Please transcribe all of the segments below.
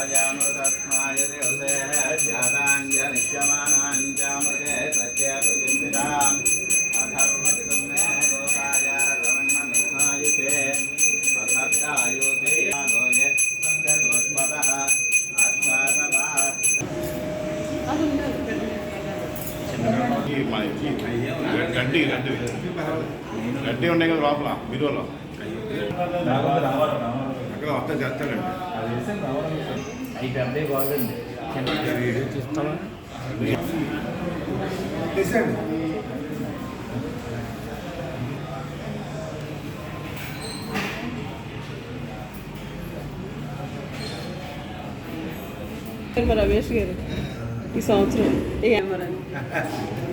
प्रजामृतत्माय दिवसे जाताञ्जनिष्यमाना గడ్డి గడ్డి. గడ్డి ఉన్నాయి కదా లోపల బీరువాలో. అక్కడ వస్తా చేస్తాడండి. బాగుంది చూస్తావా మా రమేష్ గారు ఈ సంవత్సరం. ఏ అమ్మరాని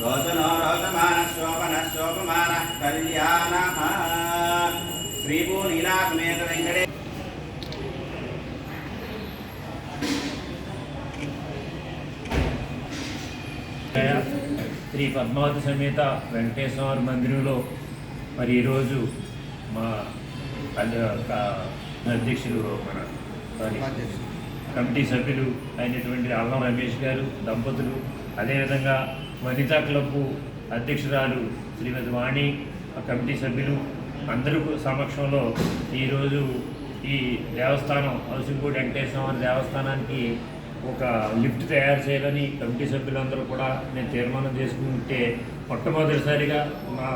రోచనో రోచమాన శోభన శోభమాన కళ్యాణ శ్రీభూ నీలాసమేత వెంకటే శ్రీ పద్మావతి సమేత వెంకటేశ్వర మందిరంలో మరి ఈరోజు మా అధ్యక్షులు మన కమిటీ సభ్యులు అయినటువంటి అల్లం రమేష్ గారు దంపతులు. అదేవిధంగా వనితా క్లబ్ అధ్యక్షురాలు శ్రీమతి వాణి ఆ కమిటీ సభ్యులు అందరూ సమక్షంలో ఈరోజు ఈ దేవస్థానం హౌసింగ్కోటి వెంకటేశ్వర దేవస్థానానికి ఒక లిఫ్ట్ తయారు చేయాలని కమిటీ సభ్యులందరూ కూడా నేను తీర్మానం చేసుకుంటే మొట్టమొదటిసారిగా మా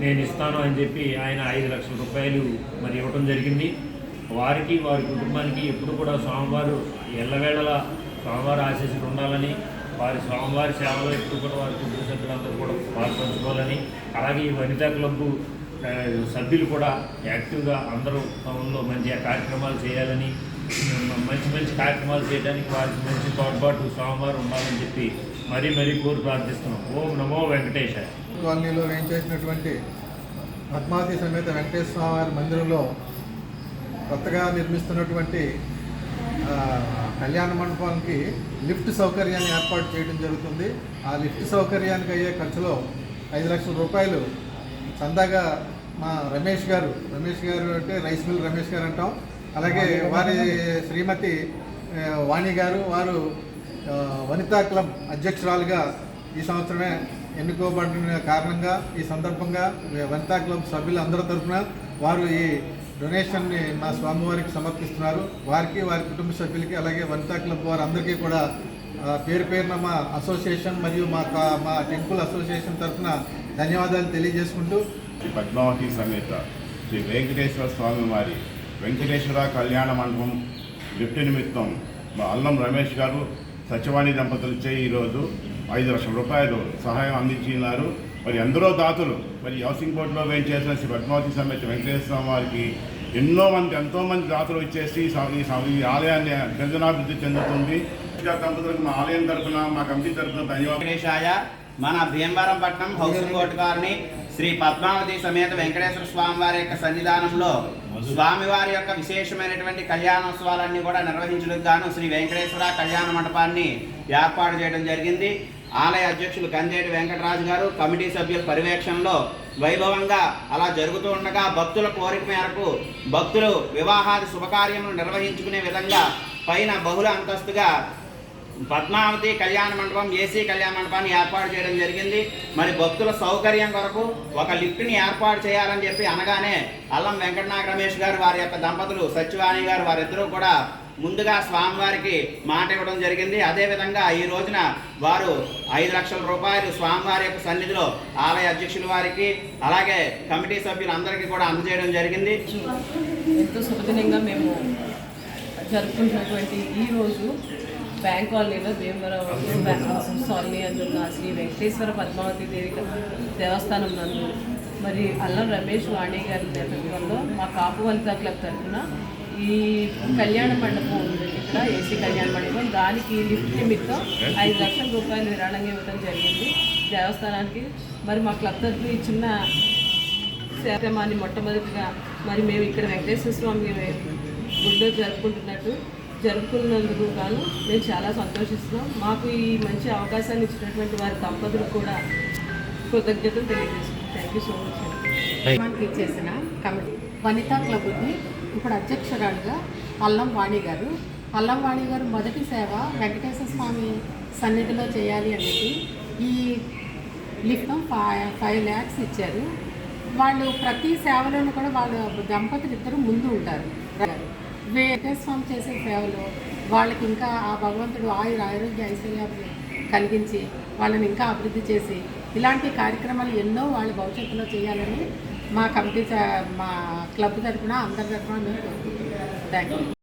నేను ఇస్తాను అని చెప్పి ఆయన ఐదు లక్షల రూపాయలు మరి ఇవ్వడం జరిగింది. వారికి వారి కుటుంబానికి ఎప్పుడు కూడా స్వామివారు ఎల్లవేళలా స్వామివారి ఆశీస్సులు ఉండాలని వారి స్వామివారి సేవలో ఇప్పుడు కూడా వారి కుటుంబ సభ్యులందరూ కూడా పాల్పంచుకోవాలని అలాగే ఈ వనితా క్లబ్బు సభ్యులు కూడా యాక్టివ్గా అందరూ టౌన్లో మంచి కార్యక్రమాలు చేయాలని మంచి మంచి కార్యక్రమాలు చేయడానికి వారికి మంచి తోడ్పాటు స్వామివారు ఉండాలని చెప్పి మరీ మరీ కోరి ప్రార్థిస్తున్నాం. ఓం నమో వెంకటేశ కాలనీలో వేయించేసినటువంటి పద్మావతి సమేత వెంకటేశ్వర స్వామివారి మందిరంలో కొత్తగా నిర్మిస్తున్నటువంటి కళ్యాణ మండపానికి లిఫ్ట్ సౌకర్యాన్ని ఏర్పాటు చేయడం జరుగుతుంది. ఆ లిఫ్ట్ సౌకర్యానికి అయ్యే ఖర్చులో ఐదు లక్షల రూపాయలు చందాగా మా రమేష్ గారు రమేష్ గారు అంటే రైస్ మిల్ రమేష్ గారు అంటాం. అలాగే వారి శ్రీమతి వాణి గారు వారు వనితా క్లబ్ అధ్యక్షురాలుగా ఈ సంవత్సరమే ఎన్నుకోబడిన కారణంగా ఈ సందర్భంగా వనితా క్లబ్ సభ్యులందరి తరఫున వారు ఈ డొనేషన్ని మా స్వామివారికి సమర్పిస్తున్నారు. వారికి వారి కుటుంబ సభ్యులకి అలాగే వనితా క్లబ్ వారు అందరికీ కూడా పేరు పేరున మా అసోసియేషన్ మరియు మా కా- మా టెంపుల్ అసోసియేషన్ తరఫున ధన్యవాదాలు తెలియజేసుకుంటూ. శ్రీ పద్మావతి సమేత శ్రీ వెంకటేశ్వర స్వామి వారి వెంకటేశ్వర కళ్యాణ మండపం లిఫ్ట్ నిమిత్తం మా అల్లం రమేష్ గారు సత్యవాణి దంపతులచే ఈరోజు ఐదు లక్షల రూపాయలు సహాయం అందించినారు. మరి ఎందరో దాతలు మరి హౌసింగ్ బోర్డులో వేయించేసిన శ్రీ పద్మావతి సమేత వెంకటేశ్వర స్వామి వారికి ఎన్నో మంది ఎంతో మంది దాతలు వచ్చేసి ఈ ఆలయాన్ని గంజనాభివృద్ధి చెందుతుంది. దంపతులకు మా ఆలయం తరఫున మా కమిటీ తరఫున ధన్యవాదాలు. వెంకటేశాయ మన భీమవరం పట్నం హౌసింగ్ కోర్టు గారిని శ్రీ పద్మావతి సమేత వెంకటేశ్వర స్వామి వారి యొక్క సన్నిధానంలో స్వామివారి యొక్క విశేషమైనటువంటి కళ్యాణోత్సవాలన్నీ కూడా నిర్వహించడానికి గాను శ్రీ వెంకటేశ్వర కళ్యాణ మండపాన్ని ఏర్పాటు చేయడం జరిగింది. ఆలయ అధ్యక్షులు కందేటి వెంకటరాజు గారు కమిటీ సభ్యుల పర్యవేక్షణలో వైభవంగా అలా జరుగుతూ ఉండగా భక్తుల కోరిక మేరకు భక్తులు వివాహాది శుభకార్యములు నిర్వహించుకునే విధంగా పైన బహుళ అంతస్తుగా పద్మావతి కళ్యాణ మండపం ఏసీ కళ్యాణ మండపాన్ని ఏర్పాటు చేయడం జరిగింది. మరి భక్తుల సౌకర్యం కొరకు ఒక లిఫ్ట్ని ఏర్పాటు చేయాలని చెప్పి అనగానే అల్లం వెంకటనాగ రమేష్ గారు వారి యొక్క దంపతులు సత్యవాణి గారు వారిద్దరూ కూడా ముందుగా స్వామివారికి మాట ఇవ్వడం జరిగింది. అదేవిధంగా ఈ రోజున వారు ఐదు లక్షల రూపాయలు స్వామివారి యొక్క సన్నిధిలో ఆలయ అధ్యక్షుల వారికి అలాగే కమిటీ సభ్యులందరికీ కూడా అందజేయడం జరిగింది. ఎంతో శుభదినంగా మేము జరుపుకుంటున్నటువంటి ఈ రోజు బ్యాంక్ కాలనీలో భీమవరం కాలనీ అందున్న శ్రీ వెంకటేశ్వర పద్మావతి దేవి దేవస్థానం నందు. మరి అల్లం రమేష్ వాణి గారి నేతృత్వంలో మా కాపు వనితా క్లబ్ తరఫున ఈ కళ్యాణ మండపం ఉంది. ఇక్కడ ఏసీ కళ్యాణ మండపం. దానికి లిఫ్ట్ నిమిత్తం ఐదు లక్షల రూపాయలు విరాళంగా ఇవ్వడం జరిగింది. దేవస్థానానికి మరి మా క్లబ్ తరఫున ఈ చిన్న కార్యక్రమాన్ని మొట్టమొదటిగా మరి మేము ఇక్కడ వెంకటేశ్వర స్వామి గుడిలో జరుపుకుంటున్నట్టు జరుపుకున్నందుకు గాను మేము చాలా సంతోషిస్తున్నాం. మాకు ఈ మంచి అవకాశాన్ని ఇచ్చినటువంటి వారి దంపతులకు కూడా కృతజ్ఞతలు తెలియజేస్తున్నాం థ్యాంక్ యూ సో మచ్ అండి మనకి ఇచ్చేసిన కమిటీ వనితా క్లబ్కి ఇప్పుడు అధ్యక్షురాలుగా అల్లం వాణి గారు. అల్లం వాణి గారు మొదటి సేవ వెంకటేశ్వర స్వామి సన్నిధిలో చేయాలి అనేది ఈ లిఫ్ట్ ఫైవ్ ఫైవ్ ల్యాక్స్ ఇచ్చారు. వాళ్ళు ప్రతి సేవలోనూ కూడా వాళ్ళు దంపతులు ఇద్దరు ముందు ఉంటారు. వెంకటేశ్వర చేసే సేవలు వాళ్ళకి ఇంకా ఆ భగవంతుడు ఆయుర ఆరోగ్య ఐశ్వర్యాలు కలిగించి వాళ్ళని ఇంకా అభివృద్ధి చేసి ఇలాంటి కార్యక్రమాలు ఎన్నో వాళ్ళ భవిష్యత్తులో చేయాలని మా కమిటీ మా క్లబ్ తరఫున అందరి తరఫున మేము కోరుకుంటున్నాం. Thank you